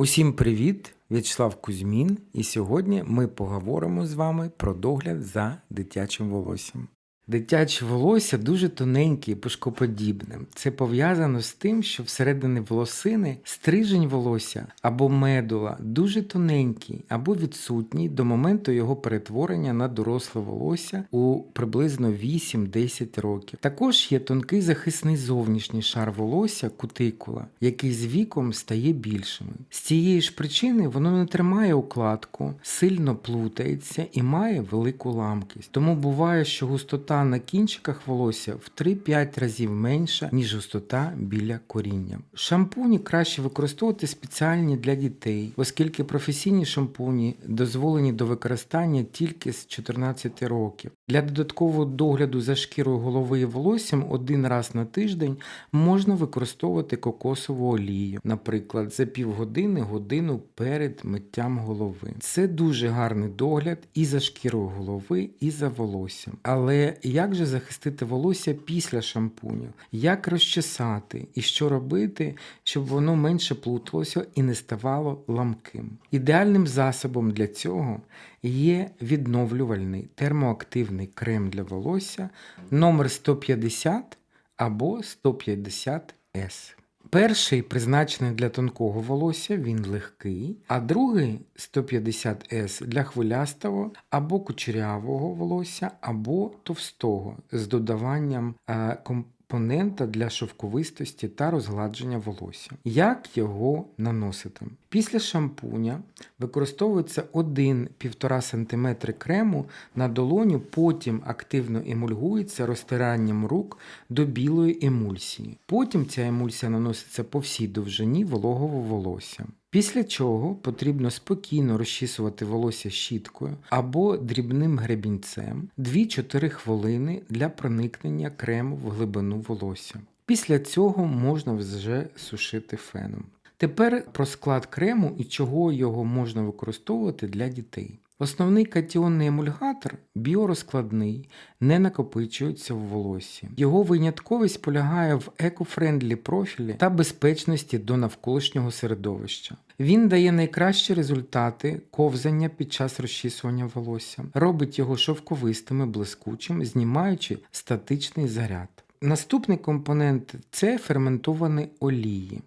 Усім привіт! В'ячеслав Кузьмін, і сьогодні ми поговоримо з вами про догляд за дитячим волоссям. Дитяче волосся дуже тоненьке і пушкоподібне. Це пов'язано з тим, що всередині волосини стрижень волосся або медула дуже тоненький або відсутній до моменту його перетворення на доросле волосся у приблизно 8-10 років. Також є тонкий захисний зовнішній шар волосся кутикула, який з віком стає більшим. З цієї ж причини воно не тримає укладку, сильно плутається і має велику ламкість. Тому буває, що густота на кінчиках волосся в 3-5 разів менша, ніж густота біля коріння. Шампуні краще використовувати спеціальні для дітей, оскільки професійні шампуні дозволені до використання тільки з 14 років. Для додаткового догляду за шкірою голови і волоссям один раз на тиждень можна використовувати кокосову олію, наприклад, за півгодини годину перед миттям голови. Це дуже гарний догляд і за шкірою голови, і за волоссям. Але як же захистити волосся після шампуню? Як розчесати і що робити, щоб воно менше плуталося і не ставало ламким? Ідеальним засобом для цього є відновлювальний термоактивний крем для волосся номер 150 або 150S. Перший призначений для тонкого волосся, він легкий, а другий 150С для хвилястого або кучерявого волосся, або товстого з додаванням е, компонента для шовковистості та розгладження волосся. Як його наносити? Після шампуня використовується 1-1,5 см крему на долоню, потім активно емульгується розтиранням рук до білої емульсії. Потім ця емульсія наноситься по всій довжині вологого волосся. Після чого потрібно спокійно розчісувати волосся щіткою або дрібним гребінцем 2-4 хвилини для проникнення крему в глибину волосся. Після цього можна вже сушити феном. Тепер про склад крему і чого його можна використовувати для дітей. Основний катіонний емульгатор біорозкладний, не накопичується в волосі. Його винятковість полягає в екофрендлі профілі та безпечності до навколишнього середовища. Він дає найкращі результати ковзання під час розчісування волосся, робить його шовковистим і блискучим, знімаючи статичний заряд. Наступний компонент це ферментовані олії.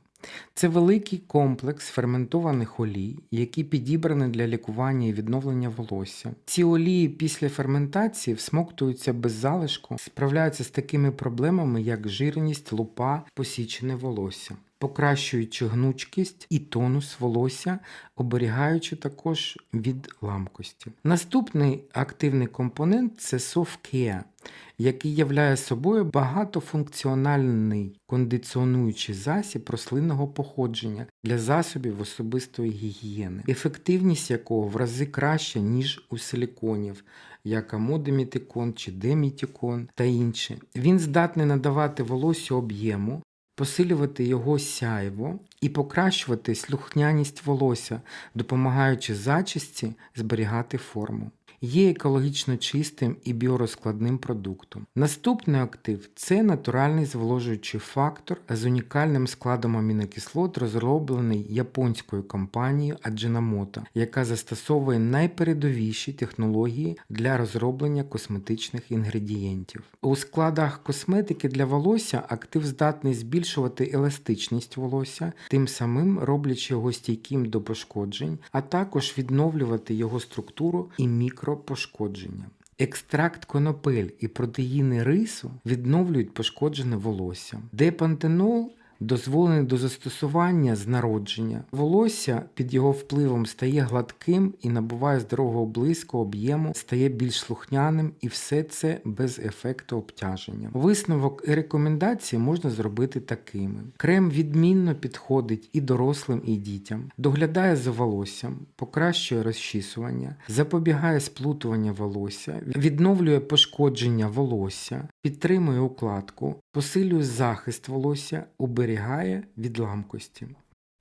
Це великий комплекс ферментованих олій, які підібрані для лікування і відновлення волосся. Ці олії після ферментації всмоктуються без залишку, справляються з такими проблемами, як жирність, лупа, посічене волосся, покращуючи гнучкість і тонус волосся, оберігаючи також від ламкості. Наступний активний компонент це Care, який являє собою багатофункціональний кондиціонуючий засіб рослинного походження для засобів особистої гігієни, ефективність якого в рази краща, ніж у силіконів, як амодемітикон чи демітікон та інші. Він здатний надавати волосю об'єму, посилювати його сяйво і покращувати слухняність волосся, допомагаючи зачисті зберігати форму. Є екологічно чистим і біорозкладним продуктом. Наступний актив це натуральний зволожуючий фактор з унікальним складом амінокислот, розроблений японською компанією Ajinomoto, яка застосовує найпередовіші технології для розроблення косметичних інгредієнтів. У складах косметики для волосся актив здатний збільшувати еластичність волосся, тим самим роблячи його стійким до пошкоджень, а також відновлювати його структуру і мікропошкодження. Екстракт конопель і протеїни рису відновлюють пошкоджене волосся. Депантенол дозволений до застосування з народження. Волосся під його впливом стає гладким і набуває здорового блиску об'єму, стає більш слухняним і все це без ефекту обтяження. Висновок і рекомендації можна зробити такими: крем відмінно підходить і дорослим, і дітям, доглядає за волоссям, покращує розчісування, запобігає сплутування волосся, відновлює пошкодження волосся, підтримує укладку, посилює захист волосся, уберігає від.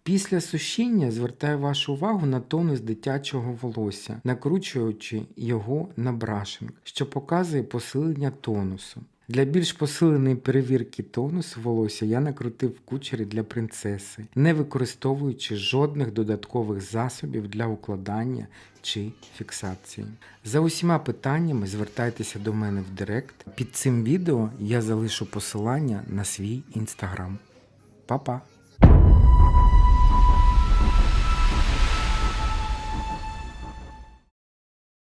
Після сушіння звертаю вашу увагу на тонус дитячого волосся, накручуючи його на брашинг, що показує посилення тонусу. Для більш посиленої перевірки тонусу волосся я накрутив кучері для принцеси, не використовуючи жодних додаткових засобів для укладання чи фіксації. За усіма питаннями звертайтеся до мене в Директ. Під цим відео я залишу посилання на свій інстаграм. Па-па!